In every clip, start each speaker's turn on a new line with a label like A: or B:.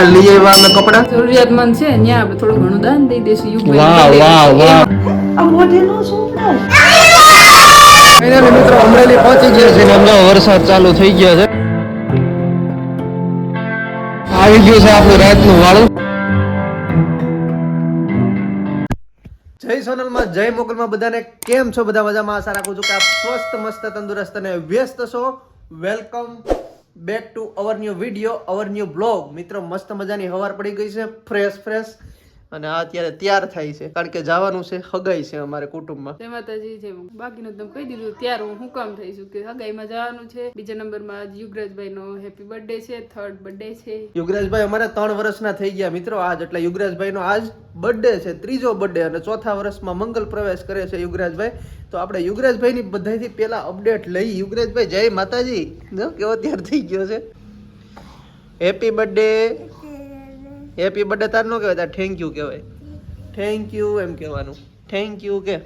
A: કાલ લઈ આવ્યા અમે કપડા?
B: જરૂરિયાતમંદ છે ત્યાં આપણે થોડું ઘણું દાન દઈ દેશું યુ
A: વાહ વાહ વાહ. ફાઇનલી મિત્રો અમરેલી પહોંચી ગયા છે. હમણાં વરસાદ ચાલુ થઈ ગયો છે. આવી ગયું છે આપણું રાતનું વાળું. જય સોનલમાં જય મોગલમાં બધાને કેમ છો? બધા મજામાં? આશા રાખું છું કે આપ સ્વસ્થ મસ્ત તંદુરસ્ત અને વ્યસ્ત છો. Welcome back to our new video our new blog મિત્રો મસ્ત મજાની હવાર પડી ગઈ છે ફ્રેશ ફ્રેશ અને આ અત્યારે તૈયાર થાય છે કારણ કે જવાનું છે હગાઈ છે અમારે કુટુંબમાં.
B: તે માતાજી છે બાકીનું તમે કહી દીધું ત્યારે હું હું કામ થઈશું કે હગાઈમાં જવાનું છે. બીજા નંબરમાં આજ યુગરાજભાઈ નો હેપી બર્થડે છે થર્ડ બર્થડે છે.
A: યુગરાજભાઈ અમારે ત્રણ વર્ષના થઈ ગયા મિત્રો. આજ એટલે યુગરાજભાઈ નો આજ બર્થડે છે ત્રીજો બર્થડે અને ચોથા વર્ષમાં મંગલ પ્રવેશ કરે છે યુગરાજભાઈ. તો આપણે યુગરાજભાઈ ની બધાથી પેલા અપડેટ લઈ. યુગરાજભાઈ જય માતાજી. જો કેવો તૈયાર થઈ ગયો છે? હેપી બર્થડે હેપી બર્થડે તાર નો કહેવાય તાર થેન્ક યુ કહેવાય. થેન્ક યુ એમ કહેવાનું. થેન્ક યુ કે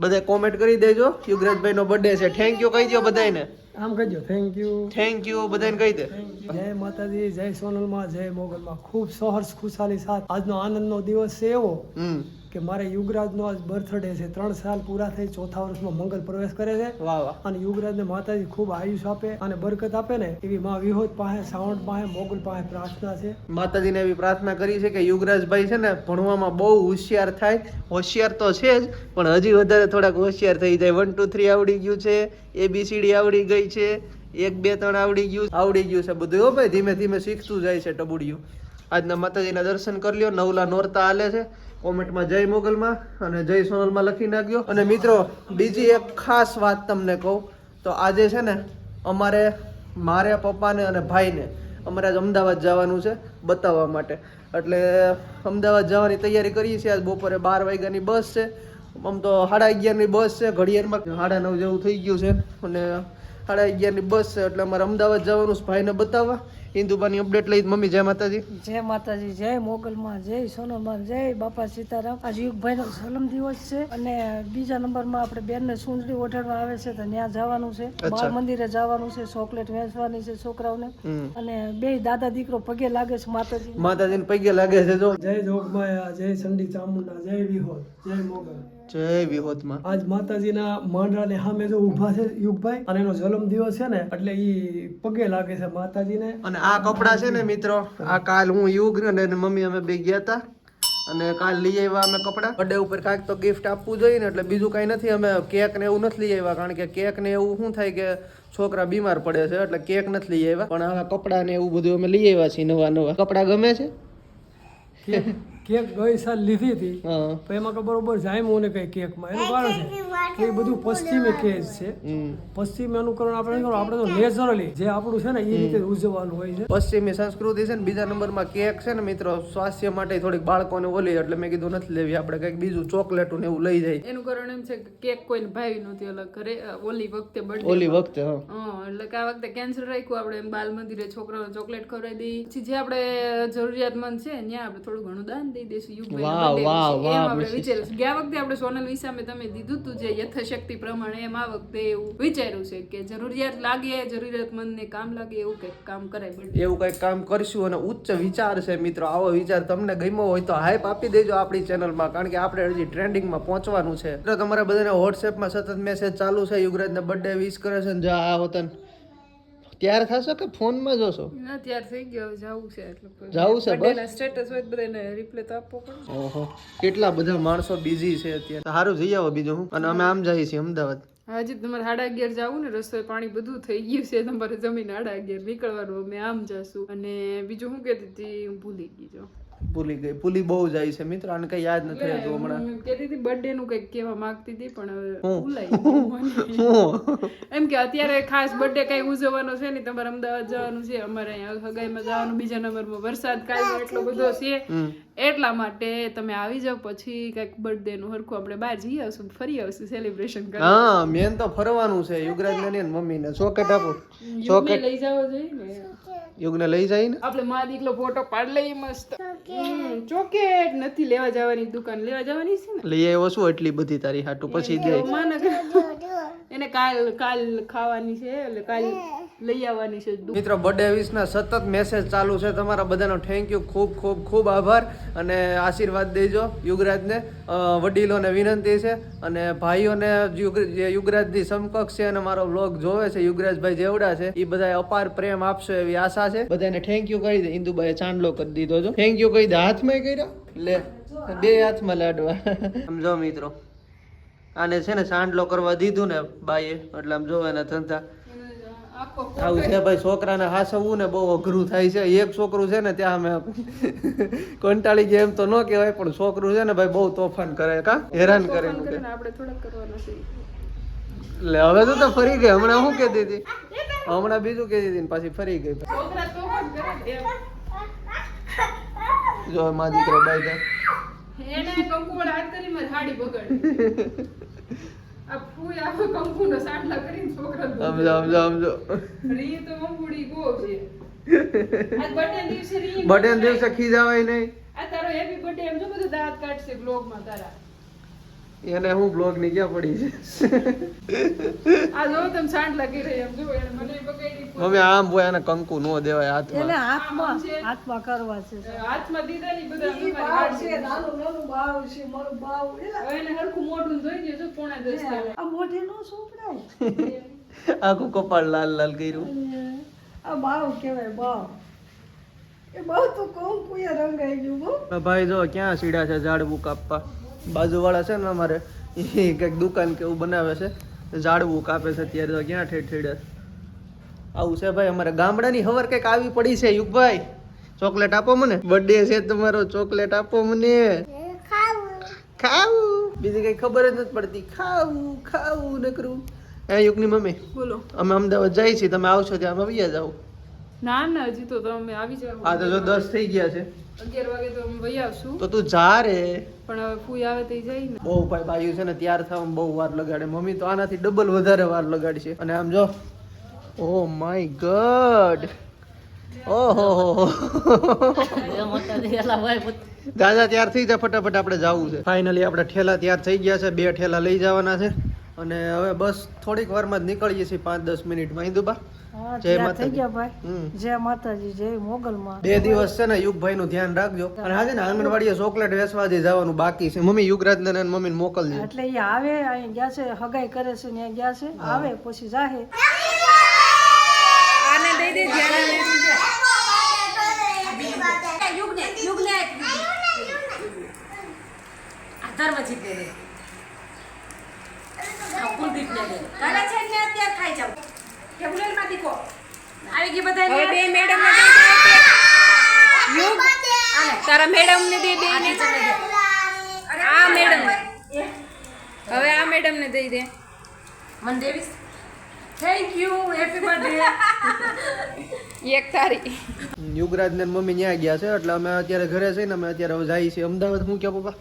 A: બધા કોમેન્ટ કરી દેજો. યુગરાજભાઈ નો બર્થડે છે. થેન્ક યુ કહી દો બધાને
C: આમ કહેજો થેન્ક યુ
A: થેન્ક યુ બધાને કહી દે.
C: જય માતાજી જય સોનલમાં જય મોગલમાં. ખૂબ સહર્ષ ખુશાલી સાથ. આજનો આનંદનો દિવસ છે એવો.
A: હમ.
C: કે મારે યુગરાજનો આજ બર્થડે છે. ત્રણ સાલ પૂરા થઈ ચોથા વર્ષમાં મંગલ પ્રવેશ કરે છે.
A: વાહ વાહ.
C: અને યુગરાજને માતાજી ખૂબ આયુષ આપે અને બરકત આપે ને એવી માં વિહોત પાસે સાવણ પાસે મોગલ પાસે પ્રાર્થના છે.
A: માતાજીને એવી પ્રાર્થના કરી છે કે યુગરાજભાઈ છે ને ભણવામાં બહુ હોશિયાર થાય. હોશિયાર તો છે જ પણ હજી વધારે થોડાક હોશિયાર થઈ જાય. વન ટુ થ્રી આવડી ગયું છે. એબીસીડી આવડી ગઈ છે. એક બે ત્રણ આવડી ગયું આવડી ગયું છે બધું. હો ભાઈ ધીમે ધીમે શીખતું જાય છે ટબુડિયું. આજના માતાજીના દર્શન કરી લ્યો. નવલા નોરતા હાલે છે. કોમેન્ટમાં જય મોગલમાં અને જય સોનલમાં લખી નાખ્યો. અને મિત્રો, બીજી એક ખાસ વાત તમને કહું, તો આજે છે ને, અમારે મારે પપ્પાને અને ભાઈને અમારે આજ અમદાવાદ જવાનું છે બતાવવા માટે. એટલે અમદાવાદ જવાની તૈયારી કરીએ છીએ. આજ બપોરે બાર વાગ્યાની બસ છે. આમ તો સાડા અગિયારની બસ છે. ઘડિયાળમાં સાડા નવ જેવું થઈ ગયું છે. અને સાડા અગિયારની બસ છે એટલે અમારે અમદાવાદ જવાનું છે ભાઈને બતાવવા. ઇન્દુબાની અપડેટ લઈ મમ્મી જય માતાજી.
C: જય માતાજી જય મોગલમાં જય સોનલમાં જય બાપા સીતારામ. આજ યુગભાઈનો જન્મ દિવસ છે અને બીજા નંબરમાં આપણે બેનને સુંદરી ઓઢાડવા આવે છે તો ત્યાં જવાનું છે. બાળ મંદિરે જવાનું છે ચોકલેટ વેચવાની છે છોકરાઓને. અને બે દાદા દીકરો પગે લાગે છે માતાજી
A: માતાજીને પગે લાગે છે જો.
C: જય જોગમાયા જય ચંડી ચામુંડા જય વિહોર જય મોગલ.
A: જય વિહોતમાં.
C: આજ માતાજીના માંડરાને સામે જો ઊભા છે યુગભાઈ અને એનો જન્મ દિવસ છે ને એટલે ઈ પગે લાગે છે માતાજીને.
A: અને આ કપડા છે ને મિત્રો આ કાલ હું યુગ અને એની મમ્મી અમે બે ગયા હતા અને કાલ લઈ આવ્યા અમે કપડા. બર્થડે ઉપર કાંઈક તો ગિફ્ટ આપવું જોઈએ ને એટલે બીજું કાંઈ નથી અમે કેક ને એવું નથી લઈ આવ્યા કારણ કે કેક ને એવું શું થાય કે છોકરા બીમાર પડે છે એટલે કેક નથી લઈ આવ્યા. પણ આ કપડા ને એવું બધું અમે લઈ આવ્યા છીએ નવા નવા કપડા ગમે છે?
C: કેક ગઈ સાલ લીધી હતી તો એમાં કે બરોબર જામ્યું ને કઈ કેકમાં. એનું કારણ છે. કે એ બધું પશ્ચિમી કેસ છે. પશ્ચિમી અનુકરણ આપણે આપણે તો નેચરલી જે આપણું છે ને એ રીતે ઉજવવાનું હોય છે.
A: પશ્ચિમી સંસ્કૃતિ છે ને બીજા નંબરમાં કેક છે ને મિત્રો સ્વાસ્થ્ય માટે થોડીક બાળકોને ઓલી એટલે મેં કીધું નથી લેવી આપણે કંઈક બીજું ચોકલેટ ને એવું લઈ જાય.
B: એનું કારણ એમ છે કે કેક કોઈને ભાવી નહોતી અલગ ઘરે ઓલી વખતે બર્થડે
A: ઓલી વખતે હા.
B: એટલે કે આ વખતે કેન્સર રાખ્યું આપણે એમ બાલ મંદિરે છોકરાઓને ચોકલેટ ખવડાવી દઈ પછી જે આપણે જરૂરિયાતમંદ છે ત્યાં આપણે થોડું ઘણું દાન દઈ દઈશું. યુગ
A: વાહ, વાહ, વાહ,
B: આપણે વિચાર્યું ગયા વખતે આપણે સોનલ વિસામે તમે દીધું તું જે યથાશક્તિ પ્રમાણે એમ આ વખતે એવું વિચાર્યું છે કે જરૂરિયાત લાગે, જરૂરિયાતમંદને કામ લાગે, એવું કંઈક કામ કરાય.
A: એવું કંઈક કામ કરશું અને ઉચ્ચ વિચાર છે મિત્રો, આવો વિચાર તમને ગમ્યો હોય તો હાઈપ આપી દેજો આપણી ચેનલમાં કારણ કે આપણે હજી ટ્રેન્ડિંગમાં પહોંચવાનું છે તો તમારા બધાને વોટ્સએપમાં સતત મેસેજ ચાલુ છે યુગરાજને બર્થડે વિશ કરે છે ને આ હોતન ત્યાર થશો કે ફોનમાં જોશો
B: ના ત્યાર થઈ ગયો. જાવું છે એટલે
A: જાવું છે બસ?
B: સ્ટેટસ હોય બધાને રિપ્લે તો આપવો પડે.
A: ઓહો. કેટલા બધા માણસો બિઝી છે અત્યારે? સારું જઈ આવો બીજું હું. અને અમે આમ જઈએ છીએ અમદાવાદ.
B: હજી તમારે સાડા અગિયાર જવું ને રસ્તોએ પાણી બધું થઈ ગયું છે. તમારે જમીન સાડા અગિયાર. નીકળવાનું અમે આમ જશું. અને બીજું શું કહેતી હતી હું ભૂલી ગઈ જો.
A: ભૂલી ગઈ. ભૂલી બહુ જાય છે મિત્રો આને કઈ યાદ નથી રહેતું હમણાં.
B: કહેતી હતી બર્થડે નું કંઈક કહેવા માંગતી હતી પણ હવે ભૂલાઈ એમ કે અત્યારે ખાસ બર્થડે કઈ ઉજવવાનો છે ને તમારે અમદાવાદ જવાનું છે અમારે અહીંયા હગાઈમાં જવાનું બીજા નંબરમાં વરસાદ કાયદો એટલો બધો છે. એટલા માટે તમે આવી જાવ પછી કંઈક બર્થડે નું હરખું આપણે બહાર જઈ આવશું ફરી આવશું સેલિબ્રેશન કરવા.
A: હા મેન તો ફરવાનું છે. યુગરાજ ને મમ્મી ને ચોકેટ આપો
B: યુગને લઈ જાવ જોઈએ ને.
A: યુગને લઈ જાય ને
B: આપણે મા દીકલો ફોટો પાડ લઈએ મસ્ત. હમ, ચોકેટ નથી લેવા જવાની દુકાન લેવા જવાની છે ને?
A: લઈ આવ્યો શું એટલી બધી તારી હાટુ પછી દે.
B: માને એને કાલ કાલ ખાવાની છે એટલે કાલ લઈ આવવાની છે
A: મિત્રો બર્થડે વિશના સતત મેસેજ ચાલુ છે તમારા બધાનો. થેન્ક યુ ખૂબ ખૂબ ખૂબ આભાર. અને આશીર્વાદ દેજો યુગરાજને. વડીલોને વિનંતી છે. અને ભાઈઓને જે યુગરાજની સમકક્ષ છે અને મારો બ્લોગ જોવે છે, યુગરાજભાઈ જેવડા છે એ બધા અપાર પ્રેમ આપશો એવી આશા છે. બધાને થેન્ક યુ કહી દે. ઇન્દુભાઈએ ચાંદલો કરી દીધો છો થેન્ક યુ કહી દે. હાથમાં કર્યા? લે, બે હાથમાં લાડવા. સમજો મિત્રો. આને છે ને સાંડલો કરવા દીધું ને બાઈએ. એટલે આમ જોવે ને ધંધા. આવું છે ભાઈ છોકરાને હાસવવું ને બહુ અઘરું થાય છે. એક છોકરું છે ને ત્યાં અમે કંટાળી ગયા એમ તો ન કહેવાય પણ છોકરું છે ને ભાઈ બહુ તોફાન કરે કા? હેરાન કરે એટલે હવે તો ફરી ગઈ હમણાં શું કહેતી હતી? હમણાં બીજું કહેતી હતી ને પાછી ફરી ગઈ. જો મા દીકરો બાઈ જાય.
B: એને કંકુવડ હાથ કરી મારી હાડી બગાડી બર્થડે દિવસે
A: ખીજાવાય નહીં.
B: આ તારો હેપી બર્થડે એમ જો બધું દાંત કાઢશે બ્લોગમાં તારા.
A: એને હું બ્લોગની ક્યાં પડી છે?
B: આ જો તમ સાટલા લાગી રહી એમ જો એને મને બગાડી
A: હવે આમ હોય એને કંકુ નો દેવાય
C: એને
A: હાથમાં
C: હાથમાં
B: આમ છે.
C: હાથમાં કરવા છે.
B: હાથમાં દીધા ની બધા
C: બાવ છે નાનું નાનું બાવ છે મારું બાવ. એલા,
B: એને હરખું મોઢું જોઈ દેજો પોણા દસ
C: આ મોઢે નો સોંપડાય.
A: આખું કપાળ લાલ લાલ કર્યું.
C: આ બાવ કહેવાય બાવ. એ બાવ તો કંકુએ રંગાઈ ગયું બહુ
A: ભાઈ જો ક્યાં સીડા છે ઝાડ બુક કાપવા? બાજુવાળા છે ને અમારે એ કંઈક દુકાન કે એવું બનાવે છે ઝાડવું કાપે છે અત્યારે તો ક્યાં ઠેઠ ઠેડે આવું છે ભાઈ અમારે ગામડાની હવર કંઈક આવી પડી છે યુગભાઈ. ચોકલેટ આપો મને. બર્થડે છે તમારો ચોકલેટ આપો મને. ખાવું. બીજી કઈ ખબર જ નથી પડતી. ખાવું ખાવું નકરું. હે યુગની મમ્મી?
B: બોલો.
A: અમે અમદાવાદ જઈએ છીએ તમે આવશો ત્યાં અમે જાવ
B: ના ના હજી તો તમે આવી જાવ
A: આ તો જો દસ થઈ ગયા છે.
B: અગિયાર વાગે તો અમે વહી આવશું.
A: તો તું જા રે.
B: પણ હવે ફૂઈ આવે તો જાય ને.
A: બહુ ભાઈ બાયું છે ને તૈયાર થવામાં બહુ વાર લગાડે. મમ્મી તો આનાથી ડબલ વધારે વાર લગાડશે. અને આમ જો. ઓ માય ગોડ ઓહો દાદા તૈયાર થઈ જા ફટાફટ આપણે જવું છે. ફાઇનલી આપણે ઠેલા તૈયાર થઈ ગયા છે. બે ઠેલા લઈ જવાના છે. અને હવે બસ થોડીક વારમાં જ નીકળીએ છીએ પાંચ દસ મિનિટમાં હિન્દુબા જય
C: થઈ
A: માતાજી.
C: ગયા ભાઈ. જય માતાજી જય મોગલમાં.
A: બે દિવસ છે ને યુગભાઈ નું ધ્યાન રાખજો. અને ને આંગણવાડીએ ચોકલેટ વેચવા જવાનું બાકી છે. મમ્મી યુગરાજ ને મમ્મી મોકલજો.
C: એટલે એ આવે અહીં ગયા છે હગાઈ કરે છે ત્યાં ગયા છે. આવે પછી જાહે.
B: આને દઈ દે. હવે બે મેડમ તારા મેડમ ને દે બે આ મેડમ હવે આ મેડમ ને દઈ દે. એક તારી.
A: યુગરાજ ને મમ્મી ન્યા ગયા છે એટલે અમે અત્યારે ઘરે છે ને અમે અત્યારે હવે જઈએ છીએ. અમદાવાદ હું કે પપ્પા?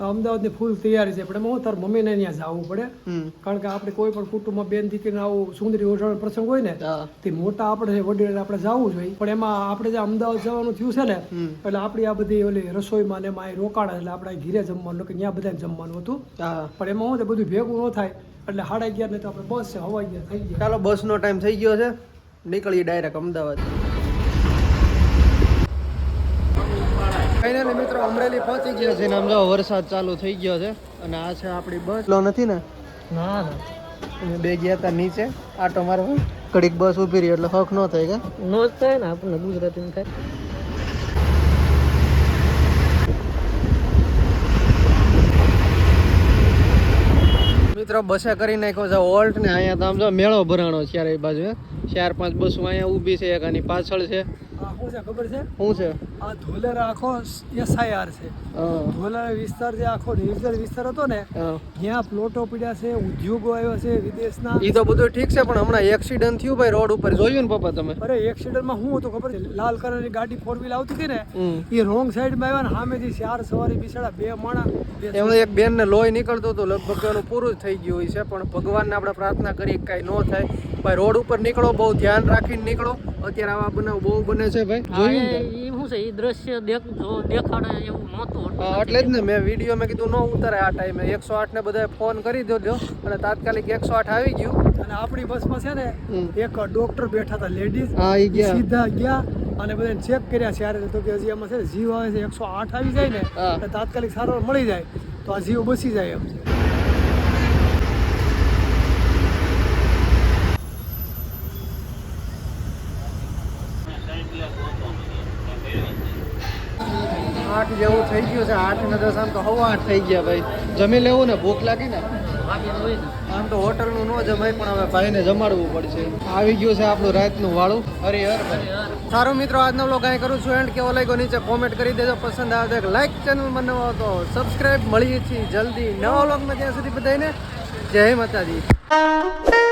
D: અમદાવાદની ફૂલ તૈયારી છે. પણ હું તાર મમ્મીને ત્યાં જવું પડે. કારણ કે આપણે કોઈ પણ કુટુંબમાં બેન દીકરીને આવું સુંદરી ઓઢાણ પ્રસંગ હોય ને તે મોટા આપણે વડીલ આપણે જવું જોઈએ. પણ એમાં આપણે જે અમદાવાદ જવાનું થયું છે ને. એટલે આપણી આ બધી ઓલી રસોઈમાં ને એમાં રોકાણ રોકાણા એટલે આપણે ઘીરે જમવાનું કે ત્યાં બધા જમવાનું હતું. પણ એમાં હું બધું ભેગું ન થાય. એટલે સાડા અગિયાર ને તો આપણે બસ છે હવા અગિયાર થઈ ગયા.
A: ચાલો બસ નો ટાઈમ થઈ ગયો છે. નીકળીએ ડાયરેક્ટ અમદાવાદ. ફાઇનલી મિત્રો અમરેલી પહોંચી ગયા છે. ને આમ જો વરસાદ ચાલુ થઈ ગયો છે અને આ છે આપણી બસ. લો નથી ને?
D: ના ના.
A: અમે બે ગયા હતા નીચે આટો મારવા. કડીક બસ ઊભી રહી એટલે હક ન થાય કે?
D: નો જ થાય ને આપણને ગુજરાતી થાય.
A: મિત્રો બસે કરી નાખ્યો છે ઓલ્ટ ને અહીંયા તો આમ જો મેળો ભરાણો છે એ બાજુ ચાર પાંચ બસો અહીંયા ઊભી છે એક આની પાછળ છે.
D: શું છે ખબર છે?
A: શું છે?
D: આ ધોલેરા આખો એસઆઈઆર છે. ધોલેરા વિસ્તાર જે આખો વિસ્તાર હતો ને ત્યાં પ્લોટો પડ્યા છે ઉદ્યોગો આવ્યા છે વિદેશના.
A: ઈ તો બધું ઠીક છે પણ હમણાં એક્સિડન્ટ થયું ભાઈ રોડ ઉપર. જોયું ને પપ્પા તમે?
D: અરે એક્સિડન્ટમાં શું હતું ખબર છે? લાલ કલરની ગાડી ફોર વ્હીલ આવતી હતી ને એ રોંગ સાઈડમાં આવ્યા ને સામેથી ચાર સવારી બિસાડા બે માણા બે
A: એક બેન ને લોહી નીકળતો હતો લગભગ એનું પૂરું જ થઈ ગયું હોય છે પણ ભગવાનને આપણે પ્રાર્થના કરીએ કે કાંઈ ન થાય. ભાઈ રોડ ઉપર નીકળો બહુ ધ્યાન રાખીને નીકળો. અત્યારે આવા બનાવ બહુ બને છે ભાઈ. જોયું
D: શું
E: છે? એ દ્રશ્ય દેખ જો દેખાડે એવું નહોતું
A: એટલે જ ને મેં વીડિયો મેં કીધું ન ઉતારે આ ટાઈમે એકસો આઠ ને બધાએ ફોન કરી દેજો અને તાત્કાલિક એકસો આઠ આવી ગયું.
D: અને આપણી બસમાં છે ને એક ડોક્ટર બેઠા હતા લેડીઝ સીધા ગયા અને બધાને ચેક કર્યા ત્યારે તો કે હજી એમાં છે જીવ આવે છે એકસો આઠ આવી જાય ને તાત્કાલિક સારવાર મળી જાય. તો આ જીવ બસી જાય એમ. છે
A: આઠ જેવું થઈ ગયું છે, આઠ ને દસ, આમ તો હવા આઠ થઈ ગયા ભાઈ. જમી લેવું ને? ભૂખ લાગી ને? આમ તો હોટલનું ન જમાય, પણ હવે ભાઈને જમાડવું પડશે. આવી ગયું છે આપણું રાતનું વાળું. હરિહર ભાઈ. સારું મિત્રો, આજનો વ્લોગ અહીં કરું છું, એન્ડ કેવો લાગ્યો નીચે કોમેન્ટ કરી દેજો. પસંદ આવે તો લાઈક ચેનલ બનાવો તો સબસ્ક્રાઈબ મળીએ છીએ જલ્દી નવા વ્લોગમાં ત્યાં સુધી બધાને જય માતાજી.